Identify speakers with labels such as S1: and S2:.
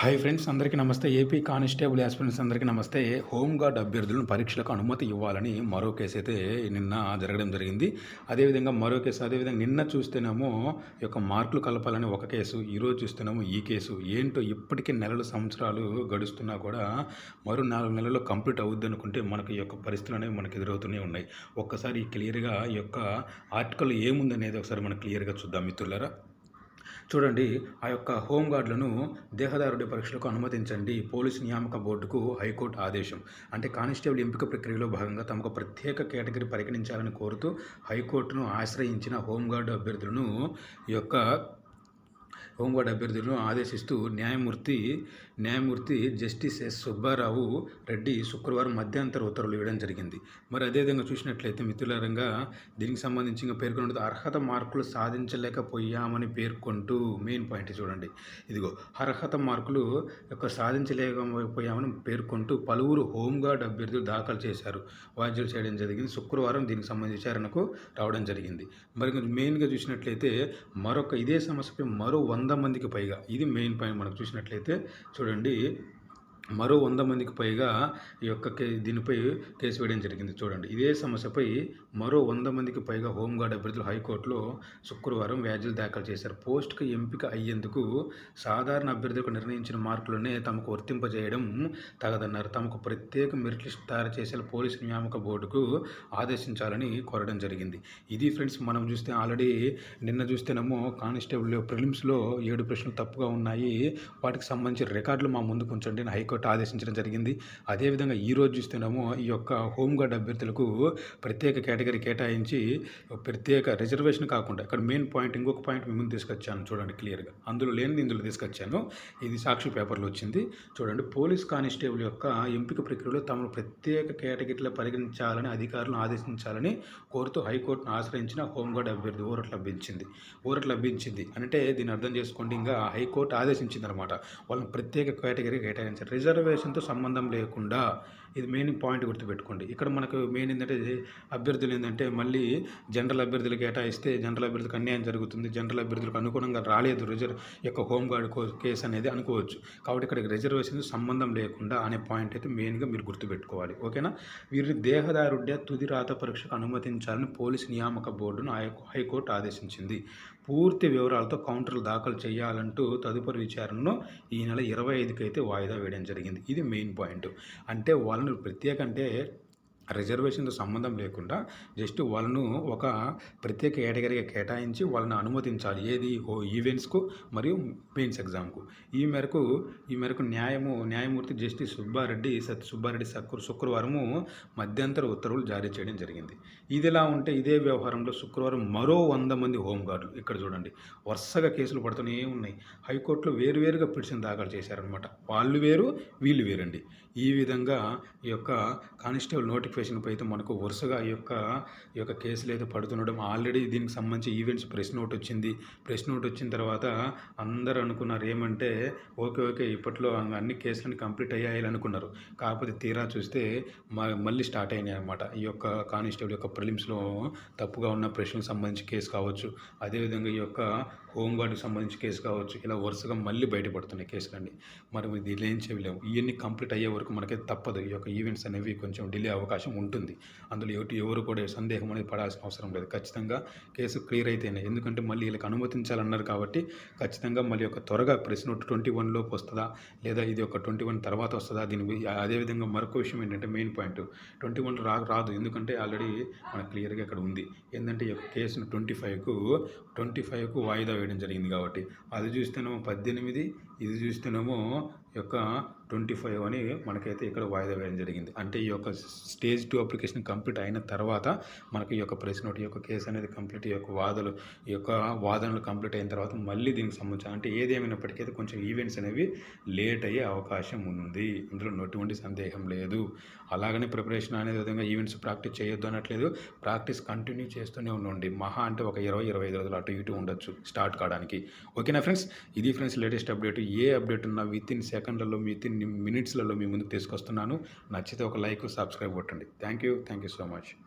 S1: Hi friends అందరికీ నమస్తే. AP constable aspirants అందరికీ నమస్తే. హోంగార్డ్ అభ్యర్థులను పరీక్షలకు అనుమతి ఇవ్వాలని మరో కేసు అయితే నిన్న జరగడం జరిగింది. అదేవిధంగా మరో కేసు అదేవిధంగా నిన్న చూస్తేనేమో ఈ యొక్క మార్కులు కలపాలని ఒక కేసు ఈరోజు చూస్తేనేమో ఈ కేసు. ఏంటో ఇప్పటికీ నెలలు సంవత్సరాలు గడుస్తున్నా కూడా మరో నాలుగు నెలల్లో కంప్లీట్ అవుద్ది అనుకుంటే మనకు ఈ యొక్క పరిస్థితులు అనేవి మనకు ఎదురవుతూనే ఉన్నాయి. ఒక్కసారి క్లియర్గా ఈ యొక్క ఆర్టికల్ ఏముందనేది ఒకసారి మనం క్లియర్గా చూద్దాం మిత్రులారా. చూడండి ఆ యొక్క హోంగార్డులను దేహదారుడి పరీక్షలకు అనుమతించండి. పోలీసు నియామక బోర్డుకు హైకోర్టు ఆదేశం. అంటే కానిస్టేబుల్ ఎంపిక ప్రక్రియలో భాగంగా తమకు ప్రత్యేక కేటగిరీ పరిగణించాలని కోరుతూ హైకోర్టును ఆశ్రయించిన హోంగార్డు అభ్యర్థులను ఈ యొక్క హోంగార్డ్ అభ్యర్థులను ఆదేశిస్తూ న్యాయమూర్తి న్యాయమూర్తి జస్టిస్ ఎస్. సుబ్బారావు రెడ్డి శుక్రవారం మధ్యంతర ఉత్తర్వులు ఇవ్వడం జరిగింది. మరి అదేవిధంగా చూసినట్లయితే మిత్రులారంగా దీనికి సంబంధించి పేర్కొన్న అర్హత మార్కులు సాధించలేకపోయామని పేర్కొంటూ మెయిన్ పాయింట్ చూడండి. ఇదిగో అర్హత మార్కులు యొక్క సాధించలేకపోయామని పేర్కొంటూ పలువురు హోంగార్డ్ అభ్యర్థులు దాఖలు చేశారు. వాద్యులు చేయడం జరిగింది. శుక్రవారం దీనికి సంబంధించి విచారణకు రావడం జరిగింది. మరి మెయిన్గా చూసినట్లయితే మరొక ఇదే సమస్యపై మరో వంద వంద మందికి పైగా. ఇది మెయిన్ పాయింట్ మనకు చూసినట్లయితే చూడండి మరో వంద మందికి పైగా ఈ యొక్క కే దీనిపై కేసు వేయడం జరిగింది. చూడండి. ఇదే సమస్యపై మరో వంద మందికి పైగా హోంగార్డ్ అభ్యర్థులు హైకోర్టులో శుక్రవారం వ్యాజ్యులు దాఖలు చేశారు. పోస్టుకు ఎంపిక అయ్యేందుకు సాధారణ అభ్యర్థులకు నిర్ణయించిన మార్కులనే తమకు వర్తింపజేయడం తగదన్నారు. తమకు ప్రత్యేక మెరిట్ లిస్ట్ తయారు చేసే పోలీసు నియామక బోర్డుకు ఆదేశించాలని కోరడం జరిగింది. ఇది ఫ్రెండ్స్ మనం చూస్తే ఆల్రెడీ నిన్న చూస్తేనేమో కానిస్టేబుల్ ప్రిలిమ్స్లో ఏడు ప్రశ్నలు తప్పుగా ఉన్నాయి. వాటికి సంబంధించిన రికార్డులు మా ముందుకు ఉంచండి. హైకోర్టు హైకోర్టు ఆదేశించడం జరిగింది. అదేవిధంగా ఈరోజు చూస్తున్నాము ఈ యొక్క హోంగార్డ్ అభ్యర్థులకు ప్రత్యేక కేటగిరీ కేటాయించి ప్రత్యేక రిజర్వేషన్ కాకుండా ఇక్కడ మెయిన్ పాయింట్ ఇంకొక పాయింట్ మేము తీసుకొచ్చాను చూడండి క్లియర్గా. అందులో లేనిది ఇందులో తీసుకొచ్చాను. ఇది సాక్షి పేపర్లో వచ్చింది. చూడండి పోలీస్ కానిస్టేబుల్ యొక్క ఎంపిక ప్రక్రియలో తమను ప్రత్యేక కేటగిరీలో పరిగణించాలని అధికారులను ఆదేశించాలని కోరుతూ హైకోర్టును ఆశ్రయించిన హోంగార్డ్ అభ్యర్థి ఊరట లభించింది. ఊరట లభించింది అంటే దీన్ని అర్థం చేసుకోండి. ఇంకా హైకోర్టు ఆదేశించింది అనమాట వాళ్ళని ప్రత్యేక కేటగిరీ కేటాయించారు. రిజర్వేషన్తో సంబంధం లేకుండా ఇది మెయిన్ పాయింట్ గుర్తుపెట్టుకోండి. ఇక్కడ మనకు మెయిన్ ఏంటంటే అభ్యర్థులు ఏంటంటే మళ్ళీ జనరల్ అభ్యర్థులు కేటాయిస్తే జనరల్ అభ్యర్థులకు అన్యాయం జరుగుతుంది జనరల్ అభ్యర్థులకు అనుగుణంగా రాలేదు రిజర్వ్ యొక్క హోంగార్డ్ కేసు అనేది అనుకోవచ్చు. కాబట్టి ఇక్కడ రిజర్వేషన్ సంబంధం లేకుండా అనే పాయింట్ అయితే మెయిన్గా మీరు గుర్తుపెట్టుకోవాలి. ఓకేనా? వీరిని దేహదారుడ్య తుది రాత పరీక్షకు అనుమతించాలని పోలీస్ నియామక బోర్డును హైకోర్టు ఆదేశించింది. పూర్తి వివరాలతో కౌంటర్లు దాఖలు చేయాలంటూ తదుపరి విచారణను ఈ నెల ఇరవై ఐదుకి అయితే వాయిదా వేయడం జరిగింది. జరిగింది. ఇది మెయిన్ పాయింట్. అంటే వాళ్ళని ప్రత్యేక అంటే రిజర్వేషన్తో సంబంధం లేకుండా జస్ట్ వాళ్ళను ఒక ప్రత్యేక కేటగిరీగా కేటాయించి వాళ్ళని అనుమతించాలి. ఏది? ఓ ఈవెంట్స్కు మరియు మెయిన్స్ ఎగ్జామ్కు. ఈ మేరకు ఈ మేరకు న్యాయము న్యాయమూర్తి జస్టిస్ సుబ్బారెడ్డి సత్ సుబ్బారెడ్డి శుక్ర శుక్రవారము మధ్యంతర ఉత్తర్వులు జారీ చేయడం జరిగింది. ఇదిలా ఉంటే ఇదే వ్యవహారంలో శుక్రవారం మరో వంద మంది హోంగార్డులు ఇక్కడ చూడండి. వరుసగా కేసులు పడుతూనే ఉన్నాయి. హైకోర్టులో వేరువేరుగా పిటిషన్ దాఖలు చేశారనమాట వాళ్ళు వేరు వీళ్ళు వేరండి. ఈ విధంగా ఈ యొక్క కానిస్టేబుల్ నోటిఫికేషన్ నోటిఫికేషన్పై అయితే మనకు వరుసగా ఈ యొక్క ఈ యొక్క కేసులు అయితే పడుతుండడం. ఆల్రెడీ దీనికి సంబంధించి ఈవెంట్స్ ప్రెస్ నోట్ వచ్చింది. ప్రెస్ నోట్ వచ్చిన తర్వాత అందరూ అనుకున్నారు ఏమంటే ఓకే ఓకే ఇప్పట్లో అన్ని కేసులను కంప్లీట్ అయ్యాయి అనుకున్నారు. కాకపోతే తీరా చూస్తే మళ్ళీ స్టార్ట్ అయినాయి అనమాట ఈ యొక్క కానిస్టేబుల్ యొక్క ప్రిలిమ్స్లో తప్పుగా ఉన్న ప్రశ్నలకు సంబంధించి కేసు కావచ్చు. అదేవిధంగా ఈ యొక్క హోంగార్డుకి సంబంధించి కేసు కావచ్చు. ఇలా వరుసగా మళ్ళీ బయటపడుతున్నాయి కేసులన్నీ. మరి దీని ఏం చేయలేము. ఇవన్నీ కంప్లీట్ అయ్యే వరకు మనకైతే తప్పదు. ఈ యొక్క ఈవెంట్స్ అనేవి కొంచెం డిలే అవకాశం అవకాశం ఉంటుంది. అందులో ఎవరు ఎవరు కూడా సందేహం అనేది పడాల్సిన అవసరం లేదు. ఖచ్చితంగా కేసు క్లియర్ అయితేనే. ఎందుకంటే మళ్ళీ వీళ్ళకి అనుమతించాలన్నారు కాబట్టి ఖచ్చితంగా మళ్ళీ ఒక త్వరగా ప్రెస్ నోట్ ట్వంటీ వన్లోపు వస్తుందా? లేదా ఇది ఒక ట్వంటీ వన్ తర్వాత వస్తుందా? దీని అదేవిధంగా మరొక విషయం ఏంటంటే మెయిన్ పాయింట్. ట్వంటీ వన్ రా రాదు. ఎందుకంటే ఆల్రెడీ మనకు క్లియర్గా ఇక్కడ ఉంది. ఏంటంటే ఈ యొక్క కేసును ట్వంటీ ఫైవ్కు ట్వంటీ ఫైవ్కు వాయిదా వేయడం జరిగింది కాబట్టి. అది చూస్తేనేమో పద్దెనిమిది ఇది చూస్తేనేమో యొక్క ట్వంటీ ఫైవ్ అని మనకైతే ఇక్కడ వాయిదా వేయడం జరిగింది. అంటే ఈ యొక్క స్టేజ్ టూ అప్లికేషన్ కంప్లీట్ అయిన తర్వాత మనకి ఈ యొక్క ప్రెస్ నోట్ ఈ యొక్క కేసు అనేది కంప్లీట్ ఈ యొక్క వాదలు ఈ యొక్క వాదనలు కంప్లీట్ అయిన తర్వాత మళ్ళీ దీనికి సంబంధించి అంటే ఏదేమైనప్పటికీ కొంచెం ఈవెంట్స్ అనేవి లేట్ అయ్యే అవకాశం ఉంది. అందులో ఎటువంటి సందేహం లేదు. అలాగనే ప్రిపరేషన్ అనే విధంగా ఈవెంట్స్ ప్రాక్టీస్ చేయొద్దు అనట్లేదు. ప్రాక్టీస్ కంటిన్యూ చేస్తూనే ఉండండి. మహా అంటే ఒక ఇరవై ఇరవై ఐదు రోజులు అటు ఇటు ఉండొచ్చు స్టార్ట్ కావడానికి. ఓకేనా ఫ్రెండ్స్ ఇది ఫ్రెండ్స్ లేటెస్ట్ అప్డేట్ ఏ అప్డేట్ ఉన్నా విత్ ఇన్ సెకండ్లలో విత్ ఇన్ మినిట్స్లలో మీ ముందు తీసుకొస్తున్నాను. నచ్చితే ఒక లైక్ సబ్స్క్రైబ్ కొట్టండి. Thank you thank you so much.